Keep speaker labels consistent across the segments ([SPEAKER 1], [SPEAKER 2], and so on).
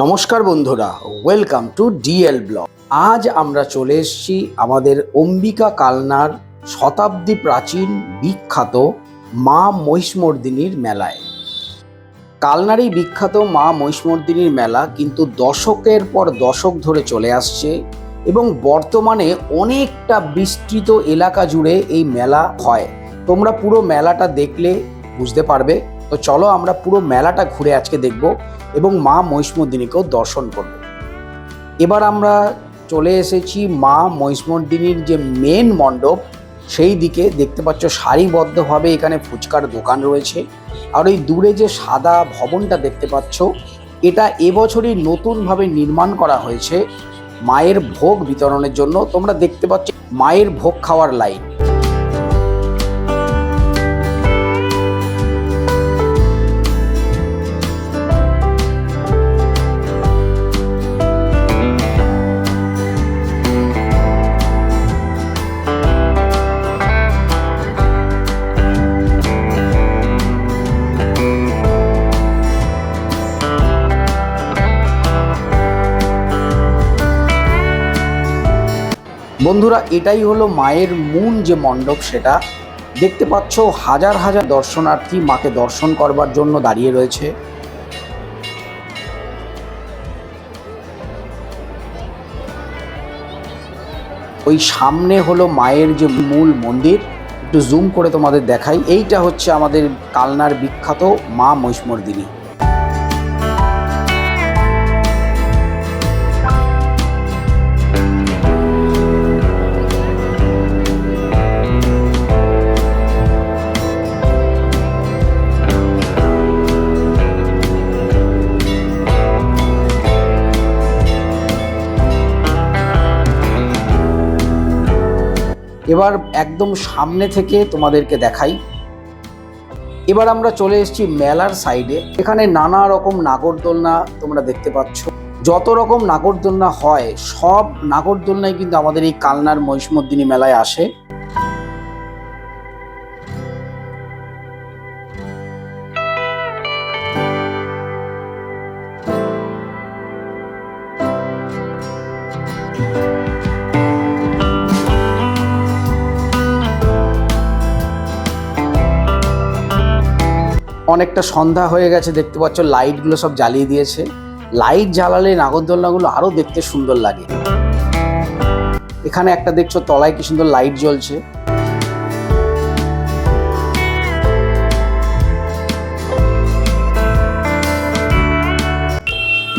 [SPEAKER 1] নমস্কার বন্ধুরা welcome to DL blog আজ আমরা চলে এসেছি আমাদের অম্বিকা কালনার শতাব্দী প্রাচীন বিখ্যাত মা মহিষমর্দিনীর মেলায়। কালনার এই বিখ্যাত মা মহিষমর্দিনীর মেলা কিন্তু দশকের পর দশক ধরে চলে আসছে এবং বর্তমানে অনেকটা বিস্তৃত এলাকা জুড়ে এই মেলা হয়। তোমরা পুরো মেলাটা দেখলে বুঝতে পারবে তো চলো আমরা পুরো মেলাটা ঘুরে আজকে দেখব এবং মা মহিষমর্দিনীকেও দর্শন করব। এবার আমরা চলে এসেছি মা মহিষমর্দিনীর যে মেন মণ্ডপ, সেই দিকে দেখতে পাচ্ছ সারিবদ্ধভাবে এখানে ফুচকার দোকান রয়েছে। আর ওই দূরে যে সাদা ভবনটা দেখতে পাচ্ছ, এটা এবছরই নতুনভাবে নির্মাণ করা হয়েছে। মায়ের ভোগ বিতরণের জন্য তোমরা দেখতে পাচ্ছ মায়ের ভোগ খাওয়ার লাইন। বন্ধুরা, এটাই হলো মায়ের মূল যে মণ্ডপ, সেটা দেখতে পাচ্ছ হাজার হাজার দর্শনার্থী মাকে দর্শন করবার জন্য দাঁড়িয়ে রয়েছে। ওই সামনে হলো মায়ের যে মূল মন্দির, একটু জুম করে তোমাদের দেখাই। এইটা হচ্ছে আমাদের কালনার বিখ্যাত মা মহিষমর্দিনী। এবার একদম সামনে থেকে তোমাদেরকে দেখাই। এবার আমরা চলে এসেছি মেলার সাইডে এখানে নানা রকম নাগরদোলনা তোমরা দেখতে পাচ্ছ। যত রকম নাগরদোলনা হয়, সব নাগরদোলনায় কিন্তু আমাদের এই কালনার মহিষ্মদ্দিনী মেলায় আসে। অনেকটা সন্ধ্যা হয়ে গেছে, দেখতে পাচ্ছ লাইটগুলো সব জ্বালিয়ে দিয়েছে। লাইট জ্বালালে নাগরদোলনাগুলো আরও দেখতে সুন্দর লাগে। এখানে একটা দেখছ তলায় কি সুন্দর লাইট জ্বলছে।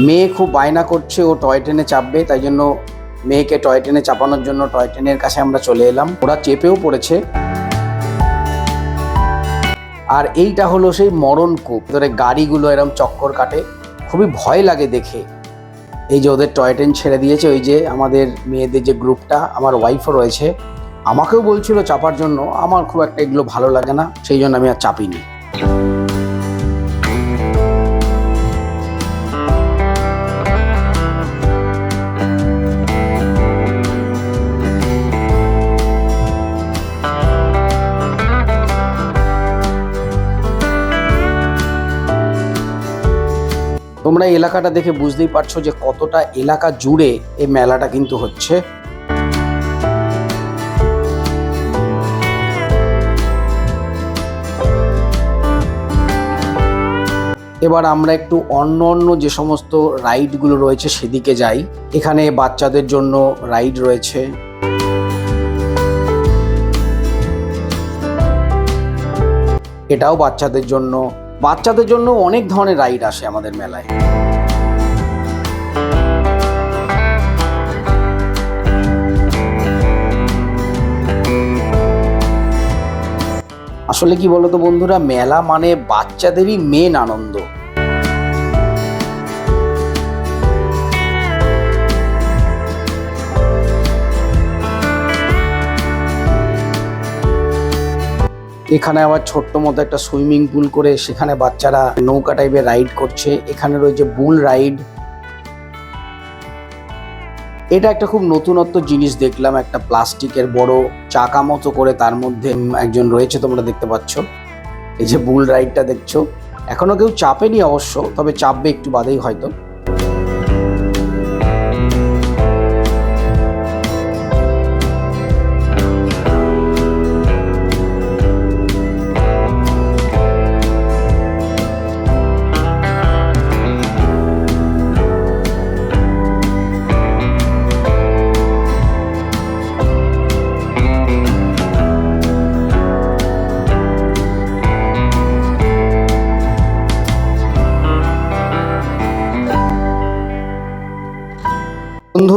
[SPEAKER 1] মেয়ে খুব বায়না করছে, ও টয় ট্রেনে চাপবে, তাই জন্য মেয়েকে টয় ট্রেনে চাপানোর জন্য টয় ট্রেনের কাছে আমরা চলে এলাম। ওরা চেপেও পড়েছে। আর এইটা হলো সেই মরণ কূপ। ধরে গাড়িগুলো এরম চক্কর কাটে। খুবই ভয় লাগে দেখে। এই যে ওদের টয় ট্রেন ছেড়ে দিয়েছে, ওই যে আমাদের মেয়েদের যে গ্রুপটা, আমার ওয়াইফও রয়েছে। আমাকেও বলছিল চাপার জন্য, আমার খুব একটা এগুলো ভালো লাগে না, সেই জন্য আমি আর চাপিনি। তোমরা এলাকাটা দেখে বুঝতেই পারছ যে কতটা এলাকা জুড়ে এই মেলাটা কিন্তু হচ্ছে। এবার আমরা একটু অন্য অন্য যে সমস্ত রাইডগুলো রয়েছে সেদিকে যাই। এখানে বাচ্চাদের জন্য রাইড রয়েছে। এটাও বাচ্চাদের জন্য। বাচ্চাদের জন্য অনেক ধরনের রাইড আসে আমাদের মেলায়। আসলে কি বলতো বন্ধুরা, মেলা মানে বাচ্চাদেরই মেন আনন্দ। এখানে আবার ছোট্ট মতো একটা সুইমিং পুল করে সেখানে বাচ্চারা নৌকা টাইপের রাইড করছে। এখানে রয়েছে বুল রাইড এটা একটা খুব নতুনত্ব জিনিস দেখলাম, একটা প্লাস্টিকের বড় চাকা মতো করে তার মধ্যে একজন রয়েছে তোমরা দেখতে পাচ্ছ। এই যে বুল রাইডটা দেখছ। এখনও কেউ চাপেনি অবশ্য, তবে চাপবে একটু বাদেই হয়তো।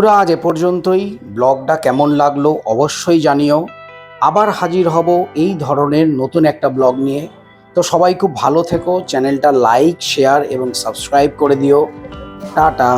[SPEAKER 1] বন্ধুরা, আজ এ পর্যন্তই। ব্লগটা কেমন লাগল অবশ্যই জানিও। আবার হাজির হব এই ধরনের নতুন একটা ব্লগ নিয়ে। তো সবাই খুব ভালো থেকো, চ্যানেলটা লাইক, শেয়ার এবং সাবস্ক্রাইব করে দিও। টাটা।